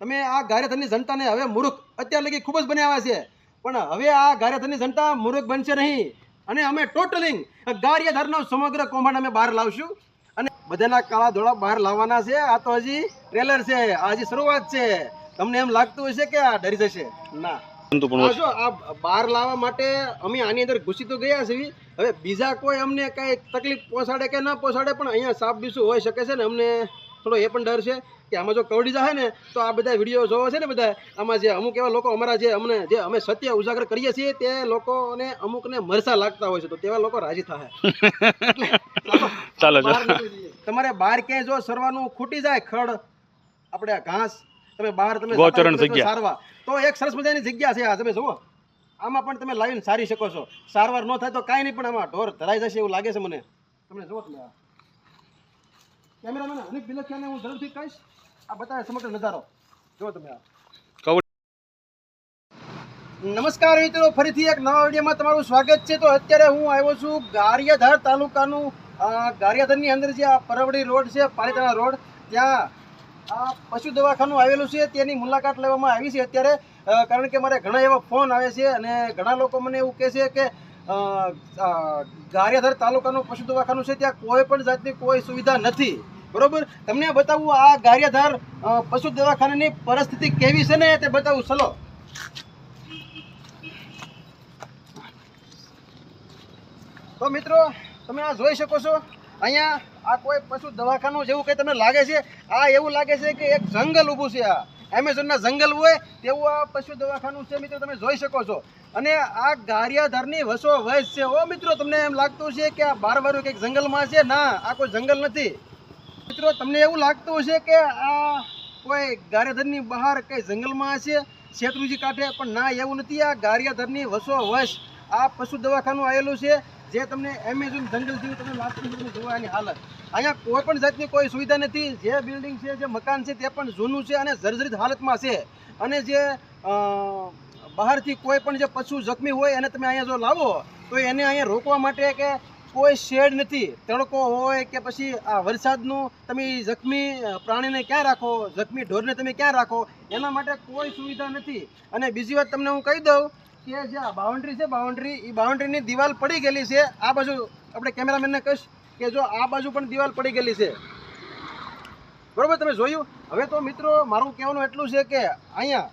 તમે આ ગારેથનની જનતાને હવે મૂર્ખ અત્યાર લગી ખૂબ જ બનાવ્યા છે. પણ હવે આ ગારેધરની જનતા મૂર્ખ બનશે નહીં. અને અમે ટોટલિંગ ગારિયાધરનો સમગ્ર કૌભાંડ અમે બહાર લાવશું. અને બધાના કાળા ધોળા બહાર લાવવાના છે. આ તો હજી ટ્રેલર છે. આ હજી શરૂઆત છે. તમને એમ લાગતું હશે કે આ ડરી જશે? ના. જો આ બહાર લાવવા માટે અમે આની અંદર ઘૂસી તો ગયા છીએ. હવે બીજા કોઈ અમને કઈ તકલીફ પહોંચાડે કે ન પહોંચાડે પણ અહીંયા સાપ બીસું હોઈ શકે છે ને અમને થોડો એ પણ ડર છે. કે આમાં જો કવડી જાય ને તો આ બધા વીડિયો જોવો છે ને બધા આમાં જે અમુક એવા લોકો અમારા જે અમને જે અમે સત્ય ઉજાગર કરીએ છીએ તે લોકોને અમુકને મરસા લાગતા હોય છે તો તેવા લોકો રાજી થાય ચાલો. તમારે બહાર ક્યાંય જો સરવાનું ખૂટી જાય ખડ આપણે ઘાસ તમે બહાર તમે ગોચરણ જગ્યા. સારવા તો એક સરસ મજાની જગ્યા છે આ તમે જુઓ. આમાં પણ તમે લાવીને સારી શકો છો. સારવાર ન થાય તો કાંઈ નહીં પણ આમાં ઢોર ધરાઈ જશે એવું લાગે છે મને. તમને જુઓ તમે કેમેરામેન અનિક બિલખિયાને હું જરૂરથી કહીશ આ બતાવે સમગ્ર નજારો. જુઓ તમે આ. નમસ્કાર મિત્રો ફરીથી એક નવા વિડીયોમાં તમારું સ્વાગત છે. તો અત્યારે હું આવ્યો છું ગારિયાધાર તાલુકાનું ગારિયાધરની અંદર જે આ પરવડી રોડ છે પાલિતાણા રોડ ત્યાં આ પશુ દવાખાનું આવેલું છે. તેની મુલાકાત લેવામાં આવી છે અત્યારે કારણ કે મારે ઘણા એવા ફોન આવે છે અને ઘણા લોકો મને એવું કહે છે કે અ, તાલુકાનું પશુ દવાખાનું છે ત્યાં કોઈ પણ જાતની કોઈ સુવિધા નથી. બરોબર? તમને બતાવું આ ગારિયાધાર પશુ દવાખાનાની પરિસ્થિતિ કેવી છે ને તે બતાવું. ચલો. તો મિત્રો, તમે આ જોઈ શકો છો, અહીંયા આ કોઈ પશુ દવાખાનું જેવું કંઈ તમને લાગે છે? આ એવું લાગે છે કે એક જંગલ ઊભું છે આ. એમેઝોનના જંગલ હોય તેવું આ પશુ દવાખાનું છે મિત્રો, તમે જોઈ શકો છો. અને આ ગારિયાધારની વસો વયસ છે. ઓ મિત્રો, તમને એમ લાગતું છે કે આ બારવારું કંઈક જંગલમાં છે? ના, આ કોઈ જંગલ નથી. મિત્રો, તમને એવું લાગતું હશે કે આ કોઈ ગારિયાધરની બહાર કઈ જંગલમાં હશે? શેત્રુજી કાંઠે પણ ના, એવું નથી. આ ગારિયાધરની વસો વશ આ પશુ દવાખાનું આવેલું છે, જે તમને એમેઝોન જંગલ જેવું તમને લાગતું એની હાલત. અહીંયા કોઈ પણ જાતની કોઈ સુવિધા નથી. જે બિલ્ડિંગ છે, જે મકાન છે, તે પણ જૂનું છે અને જર્જરિત હાલતમાં છે. અને જે બહારથી કોઈ પણ જે પશુ જખમી હોય, એને તમે અહીંયા જો લાવો, તો એને અહીંયા રોકવા માટે કે કોઈ શેડ નથી, તડકો હોય કે પછી આ વરસાદનું તમે જખમી પ્રાણીને ક્યાં રાખો, જખમી ઢોરને તમે ક્યાં રાખો, એના માટે કોઈ સુવિધા નથી. અને બીજી વાત તમને હું કહી દઉં કે જે આ બાઉન્ડ્રી છે, બાઉન્ડ્રી એ બાઉન્ડ્રીની દિવાલ પડી ગયેલી છે. આ બાજુ આપણે કેમેરામેનને કહીશ કે જો આ બાજુ પણ દિવાલ પડી ગયેલી છે. બરોબર તમે જોયું? હવે તો મિત્રો મારું કહેવાનું એટલું છે કે અહીંયા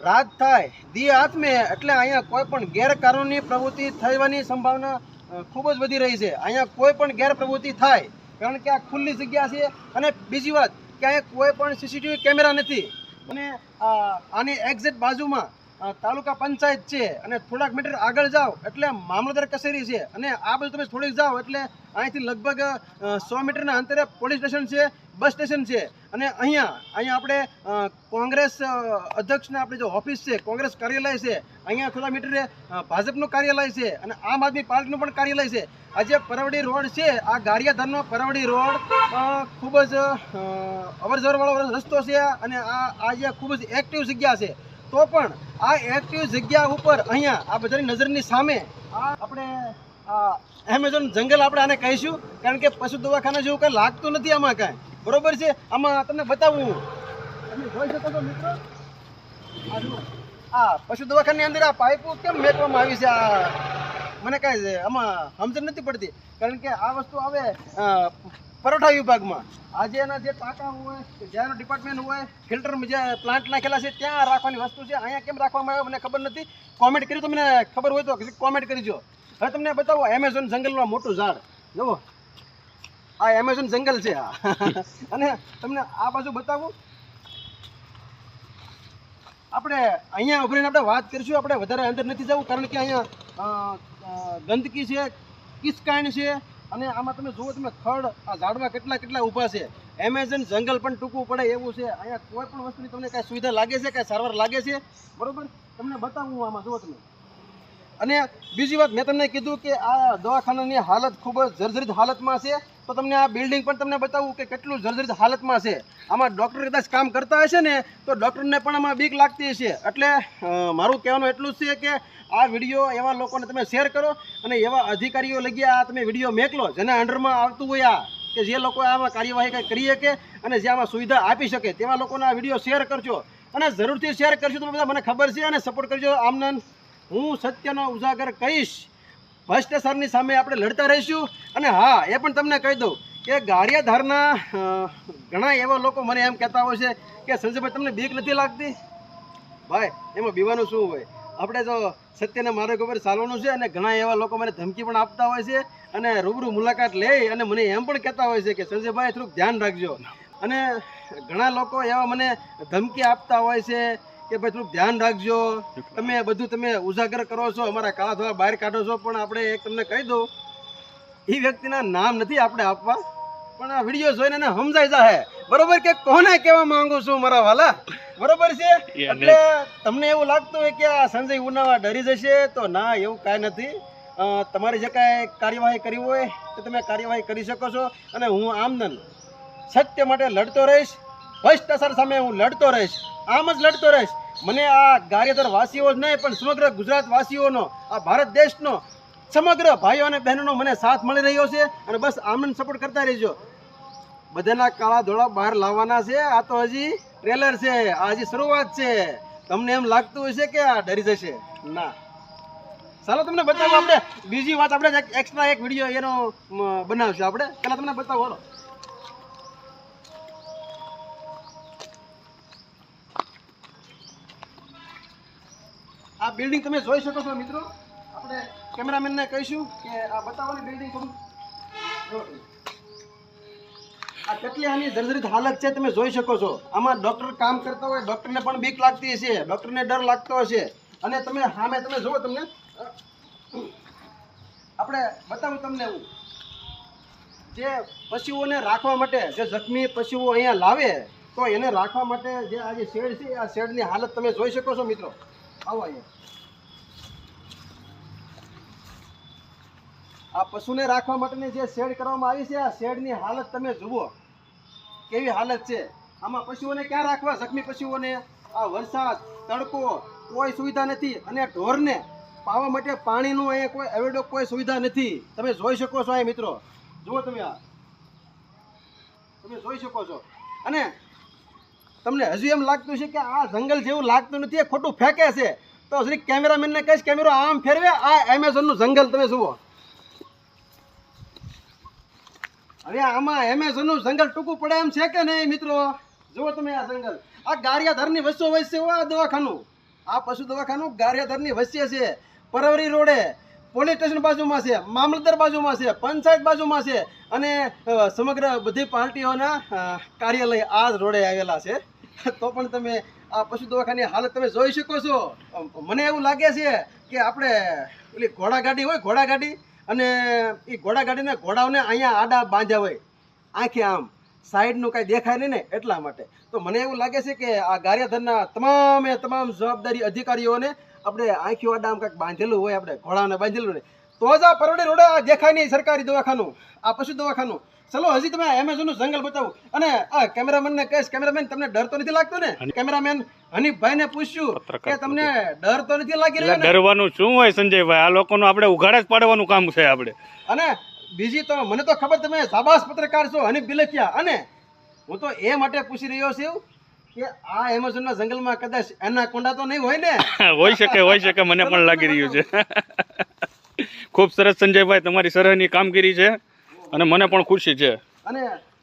રાત થાય, દી આત્મે એટલે અહીંયા કોઈ પણ ગેરકાનૂની પ્રવૃત્તિ થવાની સંભાવના ખૂબ જ વધી રહી છે. અહીંયા કોઈ પણ ગેરપ્રવૃત્તિ થાય, કારણ કે આ ખુલ્લી જગ્યા છે. અને બીજી વાત કે અહીંયા કોઈ પણ સીસીટીવી કેમેરા નથી. અને આની એક્ઝેક્ટ બાજુમાં તાલુકા પંચાયત છે. અને થોડાક મીટર આગળ જાઓ, એટલે મામલતદાર કચેરી છે. અને આ બાજુ તમે થોડીક જાઓ, એટલે અહીંથી લગભગ સો મીટરના અંતરે પોલીસ સ્ટેશન છે, બસ સ્ટેશન છે. અને અહીંયા અહીંયા આપણે કોંગ્રેસ અધ્યક્ષના આપણે જો ઓફિસ છે, કોંગ્રેસ કાર્યાલય છે, અહીંયા થોડા મીટરે ભાજપનું કાર્યાલય છે અને આમ આદમી પાર્ટીનું પણ કાર્યાલય છે. આ જે પરવડી રોડ છે, આ ગારિયાધારનો પરવડી રોડ ખૂબ જ અવરજવરવાળો રસ્તો છે અને આ આ જે ખૂબ જ એક્ટિવ જગ્યા છે. તો પણ આ એક્ટિવ જગ્યા ઉપર અહીંયા આ બધાની નજરની સામે આ આપણે એમેઝોન જંગલ આપણે આને કહીશું, કારણ કે પશુ દવાખાના જેવું કંઈ લાગતું નથી આમાં કાંઈ. બરોબર છે? આમાં તમને બતાવું. તમે જોઈ શકો આ પશુ દવાખાનાની અંદર આ પાઇપો કેમ મેકવામાં આવી છે? આ મને કાંઈ આમાં સમજણ નથી પડતી. કારણ કે આ વસ્તુ આવે પરોઠા વિભાગમાં. આજે એના જે ટાંકા હોય કે ડિપાર્ટમેન્ટ હોય ફિલ્ટર જે પ્લાન્ટ નાખેલા છે, ત્યાં રાખવાની વસ્તુ છે. અહીંયા કેમ રાખવામાં આવે મને ખબર નથી. કોમેન્ટ કર્યું તો મને ખબર હોય તો કોમેન્ટ કરજો હવે તમને બતાવો એમેઝોન જંગલમાં મોટું ઝાડ. જુઓ. આ એમેઝોન જંગલ છે આ. અને તમને આ બાજુ બતાવું. આપણે અહીંયા ઉભરીને આપણે વાત કરીશું આપણે વધારે અંદર નથી જવું કારણ કે અહીંયા ગંદકી છે કિસકાણ છે અને આમાં તમે જુઓ તમે ખડ આ ઝાડવા કેટલા કેટલા ઊભા છે. એમેઝોન જંગલ પણ ટૂંકું પડે એવું છે. અહીંયા કોઈ પણ વસ્તુની તમને કાંઈ સુવિધા લાગે છે કાંઈ સારવાર લાગે છે? બરોબર? તમને બતાવું આમાં જુઓ તમે. અને બીજી વાત, મેં તમને કીધું કે આ દવાખાનાની હાલત ખૂબ જ જર્જરિત હાલતમાં છે. તો તમને આ બિલ્ડિંગ પણ તમને બતાવું કે કેટલું જર્જરિત હાલતમાં છે. આમાં ડૉક્ટર કદાચ કામ કરતા હશે ને, તો ડૉક્ટરને પણ આમાં બીક લાગતી હશે. એટલે મારું કહેવાનું એટલું જ છે કે આ વીડિયો એવા લોકોને તમે શેર કરો અને એવા અધિકારીઓ લગી આ તમે વીડિયો મેકલો, જેના અંડરમાં આવતું હોય આ, કે જે લોકો આમાં કાર્યવાહી કંઈ કરી શકે અને જે આમાં સુવિધા આપી શકે, તેવા લોકોના વીડિયો શેર કરજો. અને જરૂરથી શેર કરજો તમે બધા મને ખબર છે અને સપોર્ટ કરજો. આમનન હું સત્યનો ઉજાગર કહીશ. ભ્રષ્ટાચારની સામે આપણે લડતા રહીશું. અને હા, એ પણ તમને કહી દઉં કે ગારિયાધારના ઘણા એવા લોકો મને એમ કહેતા હોય છે કે, સંજયભાઈ, તમને બીક નથી લાગતી? ભાઈ, એમાં બીવાનું શું હોય? આપણે તો સત્યના માર્ગ ઉપર ચાલવાનું છે અને ઘણા એવા લોકો મને ધમકી પણ આપતા હોય છે અને રૂબરૂ મુલાકાત લે અને મને એમ પણ કહેતા હોય છે કે, સંજયભાઈ, થોડુંક ધ્યાન રાખજો. અને ઘણા લોકો એવા મને ધમકી આપતા હોય છે કે ભાઈ થોડુંક ધ્યાન રાખજો. તમે બધું તમે ઉજાગર કરો છો અમારા કાળા ધોવા બહાર કાઢો છો પણ આપણે એક તમને કહી દઉં એ વ્યક્તિના નામ નથી આપણે આપવા પણ આ વીડિયો જોઈને એને સમજાઈ જાહે. બરોબર કે કોને કહેવા માંગુ છું મારા વાલા? બરોબર છે? એટલે તમને એવું લાગતું હોય કે આ સંજય ઉનાવા ડરી જશે તો ના એવું કાંઈ નથી. તમારી જે કાંઈ કાર્યવાહી કરવી હોય તો તમે કાર્યવાહી કરી શકો છો અને હું આમદન સત્ય માટે લડતો રહીશ ભ્રષ્ટાચાર સામે હું લડતો રહીશ. આમ જ લડતો રહીશ. મને આ ગારિયાધર વાસીઓ જ નહીં, પણ સમગ્ર ગુજરાત વાસીઓનો, આ ભારત દેશનો, સમગ્ર ભાઈઓ અને બહેનોનો મને સાથ મળી રહ્યો છે અને બસ આમને સપોર્ટ કરતા રહેજો. બધાના કાળા ધોળા બહાર લાવવાના છે. આ તો હજી ટ્રેલર છે. આ હજી શરૂઆત છે. તમને એમ લાગતું હશે કે આ ડરી જશે? ના. ચાલો તમને બતાવો આપણે. બીજી વાત આપણે એક્સ્ટ્રા એક વીડિયો એનો બનાવશું આપણે. પહેલાં તમને બતાવો આ બિલ્ડિંગ તમે જોઈ શકો છો મિત્રો. આપણે કેમેરામેનને કહીશું કે આ બતાવવાની બિલ્ડિંગ આ કેટલી આની જર્જરિત હાલત છે, તમે જોઈ શકો છો. આમાં ડૉક્ટર કામ કરતા હોય ડોક્ટરને પણ બીક લાગતી હશે. ડૉક્ટરને ડર લાગતો હશે. અને તમે સામે તમે જુઓ તમને. આપણે બતાવું તમને એવું જે પશુઓને રાખવા માટે, જે જખમી પશુઓ અહીંયા લાવે, તો એને રાખવા માટે જે આ જે શેડ છે, આ શેડની હાલત તમે જોઈ શકો છો મિત્રો. આવો આ પશુને રાખવા માટેની જે શેડ કરવામાં આવી છે, આ શેડની હાલત તમે જુઓ. કેવી હાલત છે? આમાં પશુઓને ક્યાં રાખવા? જખમી પશુઓને આ વરસાદ, તડકો કોઈ સુવિધા નથી અને ઢોરને પાવા માટે પાણીનું અહીંયા કોઈ અવેડો કોઈ સુવિધા નથી. તમે જોઈ શકો છો અહીં મિત્રો. જુઓ તમે આ. તમે જોઈ શકો છો. અને તમને હજુ એમ લાગતું છે કે આ જંગલ જેવું લાગતું નથી, એ ખોટું ફેંકે છે. તો શ્રી કેમેરામેનને કહીશ, કેમેરો આમ ફેરવે, આ એમેઝોનનું જંગલ તમે જુઓ. હવે આમાં એમેઝોનનું જંગલ ટૂંકું પડે એમ છે કે નહીં, મિત્રો? જુઓ તમે આ જંગલ. આ ગારિયાધરની વસ્તુ વચ્ચે હોય આ દવાખાનું. આ પશુ દવાખાનું ગારિયાધરની વચ્ચે છે. પરવરી રોડે, પોલીસ સ્ટેશન બાજુમાં છે, મામલતદાર બાજુમાં છે, પંચાયત બાજુમાં છે અને સમગ્ર બધી પાર્ટીઓના કાર્યાલય આ જ રોડે આવેલા છે. તો પણ તમે આ પશુ દવાખાની હાલત તમે જોઈ શકો છો. મને એવું લાગે છે કે આપણે પેલી ઘોડાગાડી હોય ઘોડાગાડી અને એ ઘોડાગાડીને ઘોડાઓને અહીંયા આડા બાંધ્યા હોય. આંખે આમ. સાઈડનું કાંઈ દેખાય નહીં ને એટલા માટે. તો મને એવું લાગે છે કે આ ગારિયાધરના તમામે તમામ જવાબદારી અધિકારીઓને આપણે આંખી આડા આમ કાંઈક બાંધેલું હોય, આપણે ઘોડાને બાંધેલું હોય. તો જ આ પરવડે રોડે આ દેખાય નહીં સરકારી દવાખાનું, આ પશુ દવાખાનું. ચલો હજી તમે એમેઝોનનું જંગલ બતાવો. અને આ કેમેરામેનને કહીશ કેમેરામેન તમને ડર તો નથી લાગતો ને? કેમેરામેન હનીફભાઈને પૂછ્યું કે તમને ડર તો નથી લાગી રહ્યો ડરવાનું શું હોય સંજયભાઈ? આ લોકોનું આપણે ઉઘાડા જ પાડવાનું કામ છે આપણે. અને બીજી તો મને તો ખબર તમે સાબાસ પત્રકાર છો હનીફ બિલખિયા. અને હું તો એ માટે પૂછી રહ્યો છું કે આ એમેઝોનના જંગલમાં કદાચ એના કોંડા તો નહીં હોય ને? હોઈ શકે હોય શકે મને પણ લાગી રહ્યું છે. ખૂબ સરસ સંજયભાઈ તમારી સરહની કામગીરી છે. અને મને પણ ખુશી છે. અને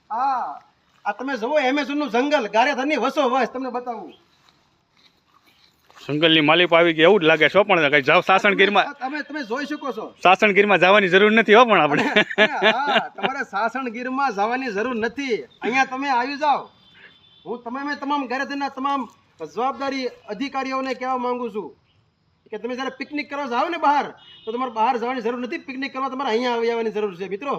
આ આ તમે જુઓ એમેઝોનનું જંગલની વસો વસ તમને બતાવું. જંગલની માલિક આવી ગઈ એવું જ લાગે છે પણ કઈ જાવ સાસણગીરમાં. તમે તમે જોઈ શકો છો. સાસણગીરમાં જવાની જરૂર નથી હો પણ આપણે. તમારે સાસણગીરમાં જવાની જરૂર નથી. અહીંયા તમે આવી જાઓ. હું તમે મેં તમામ ગારેધનના તમામ જવાબદારી અધિકારીઓને કહેવા માંગુ છું કે તમે જ્યારે પિકનિક કરવા જાઓ ને બહાર તો તમારે બહાર જવાની જરૂર નથી. પિકનિક કરવા તમારે અહીંયા આવી જવાની જરૂર છે મિત્રો.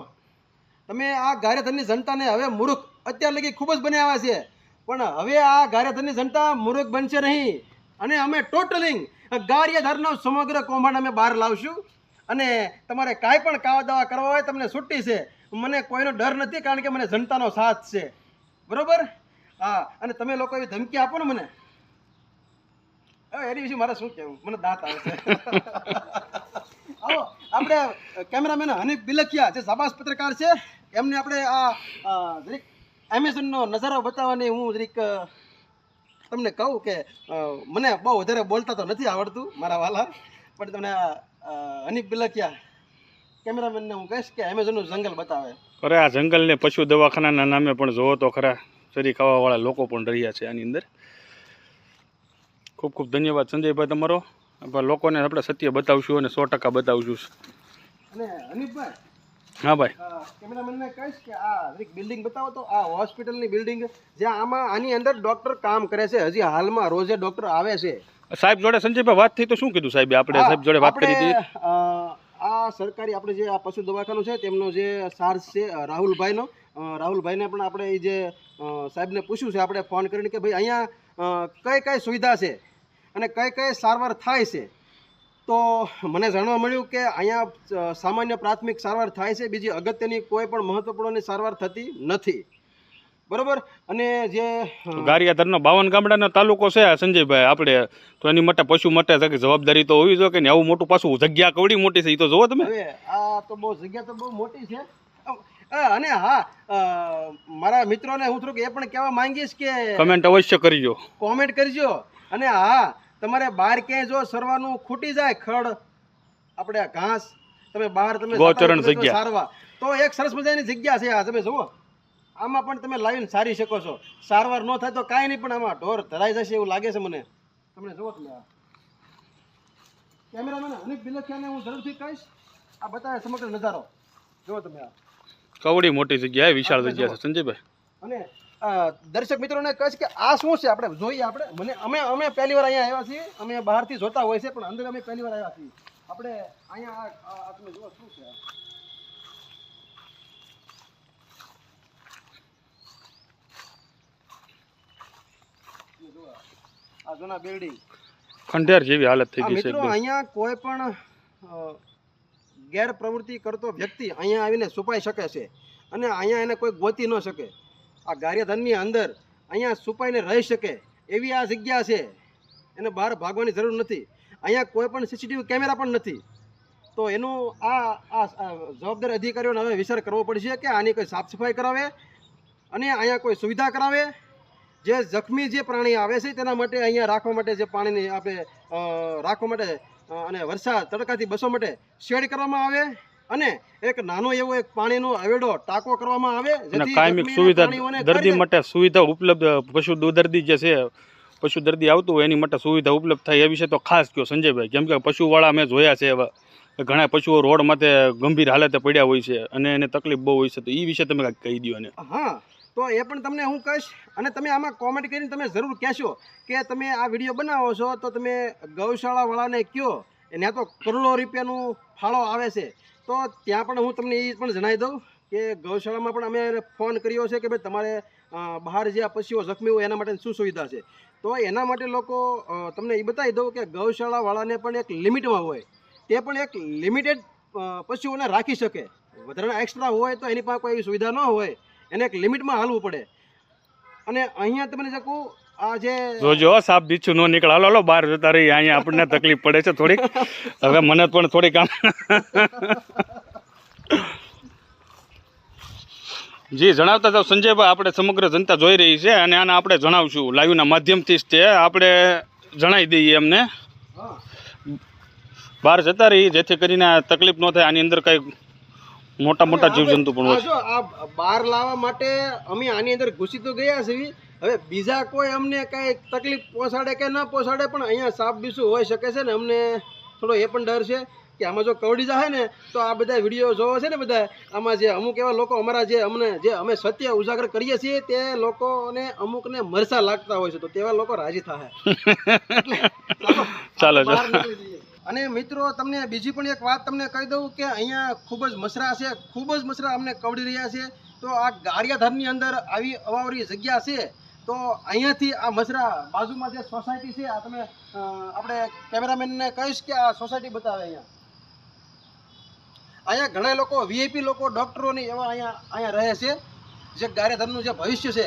તમે આ ગારેધનની જનતાને હવે મૂર્ખ અત્યાર લગી ખૂબ જ બનાવ્યા છે. પણ હવે આ ગારેધનની જનતા મૂર્ખ બનશે નહીં. અને અમે ટોટલિંગ ગારિયાધારનો સમગ્ર કૌભાંડ અમે બહાર લાવશું. અને તમારે કાંઈ પણ કાવા દાવા કરવા હોય તમને છૂટી છે. મને કોઈનો ડર નથી કારણ કે મને જનતાનો સાથ છે. બરોબર? હા, અને તમે લોકો એવી ધમકી આપો ને મને. એની વિશે મારે શું કહેવું? મને દાંત આવે છે. આવો. આપણે કેમેરામેન હનીફ બિલખિયા જે સાબાસ પત્રકાર છે, એમને આપણે આ જરીક એમેઝોનનો નજારો બતાવવાની હું જરીક તમને કહું કે મને બહુ વધારે બોલતા તો નથી આવડતું મારા વાલા, પણ તમને હનીફ બિલખિયા, કેમેરામેનને હું કહીશ કે એમેઝોનનું જંગલ બતાવે. અરે, આ જંગલને પશુ દવાખાનાના નામે પણ જોવો તો ખરા. ચરી ખાવાવાળા લોકો પણ રહ્યા છે આની અંદર. ખૂબ ખૂબ ધન્યવાદ સંજયભાઈ તમારો. લોકોને આપણે સત્ય બતાવશું અને સો ટકા બતાવશું. હા ભાઈ. કેમેરામેનને કહીશ કે આ બિલ્ડિંગ બતાવો તો આ હોસ્પિટલની બિલ્ડિંગ જ્યાં આમાં આની અંદર ડૉક્ટર કામ કરે છે. હજી હાલમાં રોજે ડૉક્ટર આવે છે. સાહેબ જોડે સંજયભાઈ વાત થઈ તો શું કીધું સાહેબ? આપણે સાહેબ જોડે વાત કરી હતી આપણે, આ સરકારી આપણે જે આ પશુ દવાખાનું છે તેમનો જે ચાર્જ છે રાહુલભાઈનો રાહુલભાઈને પણ આપણે એ જે સાહેબને પૂછ્યું છે આપણે ફોન કરીને કે ભાઈ અહીંયા કઈ કઈ સુવિધા છે? અને કઈ કઈ સારવાર થાય છે? તો મને જાણવા મળ્યું કે અહીંયા સામાન્ય પ્રાથમિક સારવાર થાય છે બીજી અગત્યની કોઈ પણ મહત્વપૂર્ણ સારવાર થતી નથી. બરોબર? અને જે ગારિયાધરનો બાવન ગામડાનો તાલુકો છે સંજયભાઈ આપણે તો એની માટે પશુ માટે જવાબદારી તો હોવી જોઈએ કે આવું મોટું પાછું જગ્યા કવડી મોટી છે એ તો જોવો તમે. આ તો બહુ જગ્યા તો બહુ મોટી છે. અને હા મારા મિત્રોને હું થોડુંક એ પણ કહેવા માંગીશ કે કમેન્ટ અવશ્ય કરજો. કોમેન્ટ કરજો. અને હા તમારે બહાર ક્યાંય જો સરવાનું ખૂટી જાય ખડ આપણે આ ઘાસ તમે બહાર તમે ગૌચરણ જગ્યા. સારવા તો એક સરસ મજાની જગ્યા છે આ તમે જુઓ. આમાં પણ તમે લાવીને સારી શકો છો. સારવાર ન થાય તો કાંઈ નહીં પણ આમાં ઢોર ધરાઈ જશે એવું લાગે છે મને. તમને જુઓ તમે આ. કેમેરામેન અનિક બિલખિયાને હું જરૂરથી કહીશ. આ બતાવે સમગ્ર નજારો. જુઓ તમે આ. કવડી મોટી જગ્યા છે, વિશાળ જગ્યા છે સંજયભાઈ. અને દર્શક મિત્રોને કહીશ કે આ શું છે? આપણે જોઈએ આપણે. મને અમે અમે પહેલી વાર અહીંયા આવ્યા છીએ. અમે બહારથી જોતા હોય છે પણ અંદર અમે પહેલી વાર આવ્યા છીએ. આપણે અહીંયા તમે જુઓ શું છે. આ? જૂના બિલ્ડિંગ ખંડેર જેવી હાલત થઈ આ ગઈ છે મિત્રો અહીંયા કોઈ પણ ગેરપ્રવૃત્તિ કરતો વ્યક્તિ અહીંયા આવીને છુપાઈ શકે છે. અને અહીંયા એને કોઈ ગોતી ન શકે. આ ગારિયાધનની અંદર અહીંયા છુપાઈને રહી શકે એવી આ જગ્યા છે. એને બહાર ભાગવાની જરૂર નથી. અહીંયા કોઈ પણ સીસીટીવી કેમેરા પણ નથી. તો એનું આ આ જવાબદાર અધિકારીઓને હવે વિચાર કરવો પડશે કે આની કોઈ સાફ સફાઈ કરાવે અને અહીંયા કોઈ સુવિધા કરાવે. જે જખમી જે પ્રાણી આવે છે તેના માટે અહીંયા રાખવા માટે જે પાણીની આપણે રાખવા માટે અને વરસાદ તડકાથી બસવા માટે શેડ કરવામાં આવે. અને એક નાનો એવો એક પાણીનો અવેડો ટાંકો કરવામાં આવે જેથી કાયમિક સુવિધા દર્દી માટે સુવિધા ઉપલબ્ધ પશુ દર્દી જે છે પશુ દર્દી આવતું હોય એની માટે સુવિધા ઉપલબ્ધ થાય એ વિશે તો ખાસ કહો સંજયભાઈ કેમ કે પશુવાળા મેં જોયા છે ઘણા પશુઓ રોડ માથે ગંભીર હાલતે પડ્યા હોય છે અને એને તકલીફ બહુ હોય છે તો એ વિશે તમે કાંઈક કહી દો ને હા તો એ પણ તમને હું કહીશ અને તમે આમાં કોમેન્ટ કરીને તમે જરૂર કહેશો કે તમે આ વીડિયો બનાવો છો તો તમે ગૌશાળાવાળાને કહો એને તો કરોડો રૂપિયાનું ફાળો આવે છે. તો ત્યાં પણ હું તમને એ પણ જણાવી દઉં કે ગૌશાળામાં પણ અમે ફોન કર્યો છે કે ભાઈ તમારે બહાર જે પશુઓ જખમી હોય એના માટે શું સુવિધા છે? તો એના માટે લોકો તમને એ બતાવી દઉં કે ગૌશાળાવાળાને પણ એક લિમિટમાં હોય, તે પણ એક લિમિટેડ પશુઓને રાખી શકે. વધારાના એક્સ્ટ્રા હોય તો એની પાસે કોઈ સુવિધા ન હોય, એને એક લિમિટમાં હાલવું પડે. અને અહીંયા તમને શકું જોજો હો, સાપ બીછું ન નીકળે. હાલો હાલો બહાર જતા રહી અહીંયા આપણને તકલીફ પડે છે થોડીક. હવે મને પણ થોડીક આમ જી જણાવતા જાઓ. સંજયભાઈ આપણે સમગ્ર જનતા જોઈ રહી છે અને આને આપણે જણાવશું. લાઈવના માધ્યમથી જ તે. આપણે જણાવી દઈએ એમને. બહાર જતા રહી જેથી કરીને તકલીફ ન થાય. આની અંદર કઈ મોટા મોટા જીવજંતુ પણ હોય બહાર લાવવા માટે અમે આની અંદર ઘૂસી તો ગયા છીએ. હવે બીજા કોઈ અમને કાંઈ તકલીફ પહોંચાડે કે ન પહોંચાડે પણ અહીંયા સાપ બીસું હોઈ શકે છે ને અમને થોડો એ પણ ડર છે કે આમાં જો કવડી જાય ને તો આ બધા વીડિયો જોવો છે ને બધા આમાં જે અમુક એવા લોકો અમારા જે અમને જે અમે સત્ય ઉજાગર કરીએ છીએ તે લોકોને અમુકને મરસા લાગતા હોય છે તો તેવા લોકો રાજી થાય ચાલો. અને મિત્રો તમને બીજી પણ એક વાત તમને કહી દઉં કે અહીંયા ખૂબ જ મસરા છે ખૂબ જ મસરા અમને કવડી રહ્યા છે. તો આ ગારિયાધારની અંદર આવી અવાવરી જગ્યા છે. તો અહીંયાથી આ મસરા બાજુમાં જે સોસાયટી છે, આ તમે આપણે કેમેરામેનને કહીશ કે આ સોસાયટી બતાવે અહીંયા. અહીંયા ઘણા લોકો વીઆઈપી લોકો ડૉક્ટરોની એવા અહીંયા અહીંયા રહે છે. જે ગારિયાધારનું જે ભવિષ્ય છે,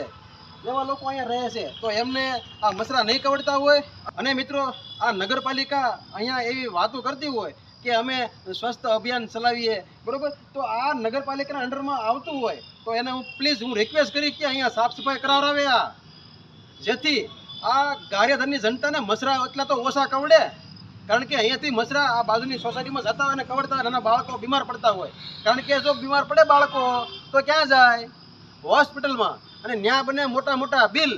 એવા લોકો અહીંયા રહે છે. તો એમને આ મસરા નહીં કવડતા હોય. અને મિત્રો, આ નગરપાલિકા અહીંયા એવી વાતો કરતી હોય કે કે અમે સ્વસ્થ અભિયાન ચલાવીએ, બરોબર? તો આ નગરપાલિકાના અંડરમાં આવતું હોય. તો એને હું પ્લીઝ હું રિક્વેસ્ટ કરી કે અહીંયા સાફ સફાઈ કરાવરાવે આ. જેથી આ ગારિયાધરની જનતાને મસરા એટલા તો ઓછા કવડે, કારણ કે અહીંયાથી મસરા આ બાજુની સોસાયટીમાં જતા હોય અને કવડતા હોય નાના બાળકો બીમાર પડતા હોય. કારણ કે જો બીમાર પડે બાળકો, તો ક્યાં જાય? હોસ્પિટલમાં. અને ન્યા બને મોટા મોટા બિલ,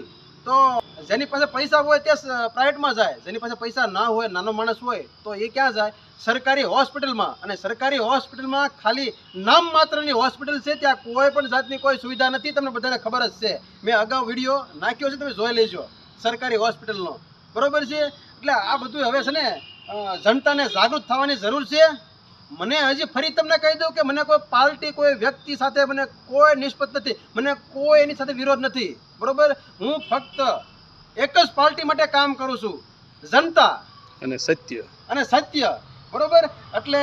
તો જેની પાસે પૈસા હોય તે પ્રાઇવેટમાં જાય. જેની પાસે પૈસા ના હોય, નાનો માણસ હોય, તો એ ક્યાં જાય? સરકારી હોસ્પિટલમાં. અને સરકારી હોસ્પિટલમાં ખાલી નામ માત્રની હોસ્પિટલ છે, ત્યાં કોઈ પણ જાતની કોઈ સુવિધા નથી, તમને બધાને ખબર જ છે. મેં અગાઉ વીડિયો નાખ્યો છે, તમે જોઈ લેજો. સરકારી હોસ્પિટલનો. બરોબર છે? એટલે આ બધું હવે છે ને જનતાને જાગૃત થવાની જરૂર છે. મને હજી ફરી તમને કહી દઉં કે મને કોઈ પાર્ટી કોઈ વ્યક્તિ સાથે મને કોઈ નિષ્પત નથી. મને કોઈ એની સાથે વિરોધ નથી. બરોબર? હું ફક્ત એક જ પાર્ટી માટે કામ કરું છું. જનતા. અને સત્ય. અને સત્ય. બરોબર? એટલે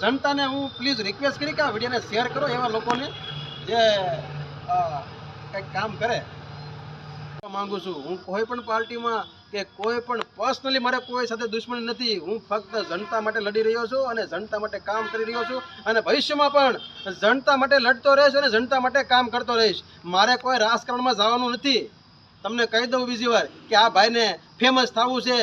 જનતાને હું પ્લીઝ રિક્વેસ્ટ કરી કે આ વિડીયોને શેર કરો એવા લોકોને જે કંઈક કામ કરે. માંગુ છું. હું કોઈ પણ પાર્ટીમાં કે કોઈ પણ પર્સનલી મારે કોઈ સાથે દુશ્મની નથી. હું ફક્ત જનતા માટે લડી રહ્યો છું અને જનતા માટે કામ કરી રહ્યો છું. અને ભવિષ્યમાં પણ જનતા માટે લડતો રહીશ અને જનતા માટે કામ કરતો રહીશ. મારે કોઈ રાજકારણમાં જવાનું નથી. તમને કહી દઉં બીજી વાર કે આ ભાઈને ફેમસ થવું છે.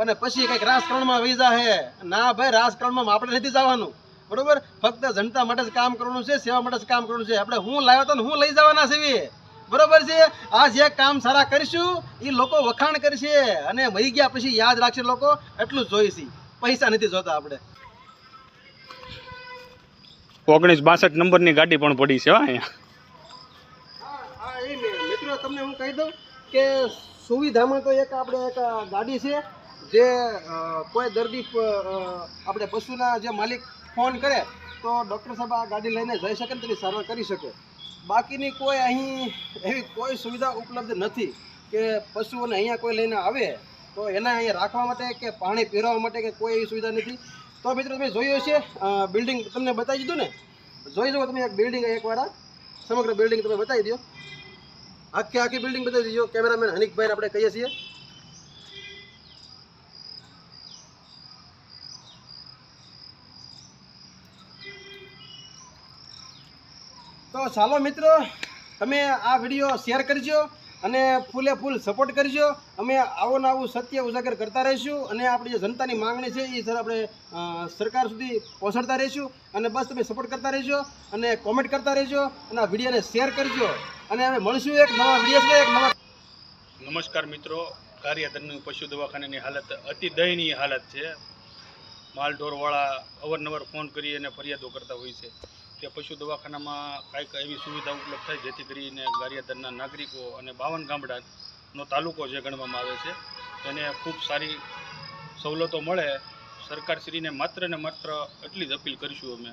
અને પછી કંઈક રાજકારણમાં વહી જાહે ના ભાઈ, રાજકારણમાં આપણે નથી જવાનું. બરોબર? ફક્ત જનતા માટે જ કામ કરવાનું છે, સેવા માટે જ કામ કરવાનું છે. આપણે હું લાવ્યો તો હું લઈ જવાના છીએ બરોબર છે? આ જે કામ સારા કરીશું એ લોકો વખાણ કરશે અને મરી ગયા પછી યાદ રાખશે લોકો, એટલું જ જોઈશે. પૈસા નથી જોતા આપણે. ઓગણીસ બાસઠ નંબરની ગાડી પણ પડી છે અહીંયા. તમને હું કહી દઉં કે સુવિધામાં તો એક આપણે એક ગાડી છે, જે કોઈ દર્દી આપણે પશુના જે માલિક ફોન કરે, તો ડૉક્ટર સાહેબ આ ગાડી લઈને જઈ શકે ને તેની સારવાર કરી શકે. બાકીની કોઈ અહીં એવી કોઈ સુવિધા ઉપલબ્ધ નથી કે પશુઓને અહીંયા કોઈ લઈને આવે, તો એના અહીંયા રાખવા માટે કે પાણી પીરવવા માટે કે કોઈ એવી સુવિધા નથી. તો મિત્રો તમે જોયું હશે બિલ્ડિંગ તમને બતાવી દીધું ને? જોઈ જુઓ તમે એક બિલ્ડિંગ એકવાર સમગ્ર બિલ્ડિંગ તમે બતાવી દો. આખી આખી બિલ્ડિંગ બતાવી દીજો. કેમેરામેન હનિકભાઈ આપણે કહીએ છીએ. તો ચાલો મિત્રો, તમે આ વીડિયો શેર કરજો અને ફૂલે ફૂલ સપોર્ટ કરજો. અમે આવો ને આવું સત્ય ઉજાગર કરતા રહીશું અને આપણી જે જનતાની માંગણી છે એ સર આપણે સરકાર સુધી પહોંચાડતા રહીશું. અને બસ તમે સપોર્ટ કરતા રહેજો અને કોમેન્ટ કરતા રહેજો અને આ વિડીયોને શેર કરજો. અને અમે મળશું એક નવા વીડિયો એક નવા નમસ્કાર મિત્રો કાર્યધનનું પશુ દવાખાનાની હાલત અતિ દયનીય હાલત છે. માલ ઢોરવાળા અવારનવાર ફોન કરી અને ફરિયાદો કરતા હોય છે કે પશુ દવાખાનામાં કાંઈક એવી સુવિધા ઉપલબ્ધ થાય જેથી કરીને ગારિયાદરના નાગરિકો અને બાવન ગામડાનો તાલુકો જે ગણવામાં આવે છે. તેને ખૂબ સારી સવલતો મળે. સરકારશ્રીને માત્ર ને માત્ર એટલી જ અપીલ કરીશું અમે.